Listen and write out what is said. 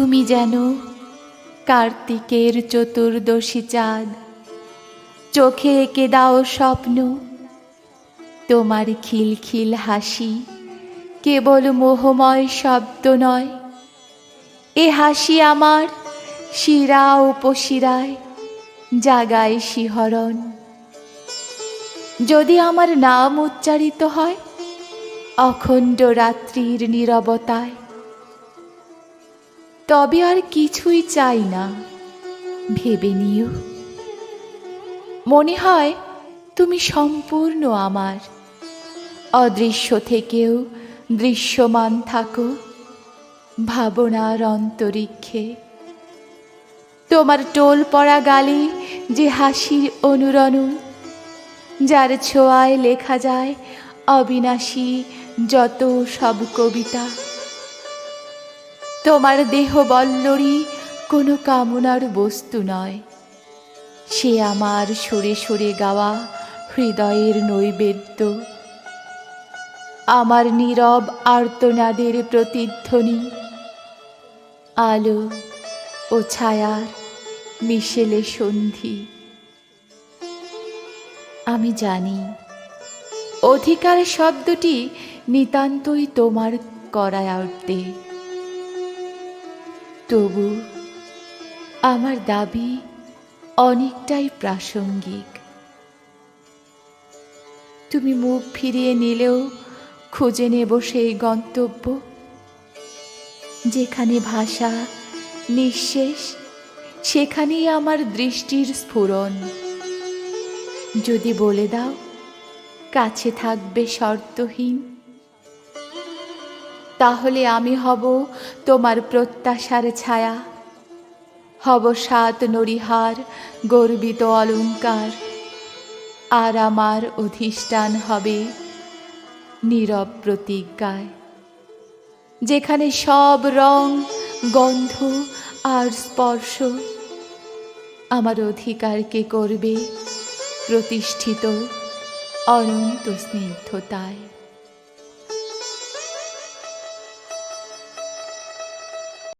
তুমি যেন কার্তিকের চতুর্দশী চাঁদ। চোখে এঁকে দাও স্বপ্ন, তোমার খিলখিল হাসি কেবল মোহময় শব্দ নয়। এ হাসি আমার শিরা উপশিরায় জাগায় শিহরণ। যদি আমার নাম উচ্চারিত হয়, অখণ্ড রাত্রির নীরবতায় তবে আর কিছুই চাই না। ভেবে নিও। মনে হয় তুমি সম্পূর্ণ আমার। অদৃশ্য থেকেও দৃশ্যমান থাকো। ভাবনার অন্তরিক্ষে। তোমার টোল পড়া গালে যে হাসির অনুরণন, যার ছোঁয়ায় লেখা যায় অবিনাশী যত সব কবিতা। তোমার দেহ বল্লরী কোনো কামনার বস্তু নয়। সে আমার সরে সরে গাওয়া হৃদয়ের নৈবেদ্য। আমার নীরব আর্তনাদের প্রতিধ্বনি। আলো ও ছায়ার মিশেলে সন্ধি। আমি জানি, অধিকার শব্দটি নিতান্তই তোমার করায় আউটে তবু আমার দাবি অনেকটাই প্রাসঙ্গিক। তুমি মুখ ফিরিয়ে নিলেও খুঁজে নেব সেই গন্তব্য, যেখানে ভাষা নিঃশেষ, সেখানেই আমার দৃষ্টির স্ফুরণ। যদি বলে দাও, কাছে থাকবে শর্তহীন তাহলে আমি হব তোমার প্রত্যাশার ছায়া। হব সাত নরিহার, গর্বিত অলঙ্কার। আর আমার অধিষ্ঠান হবে নীরব প্রতিজ্ঞায়। যেখানে সব রং, গন্ধ আর স্পর্শ, আমার অধিকারকে করবে প্রতিষ্ঠিত অনন্ত স্নিগ্ধতায়।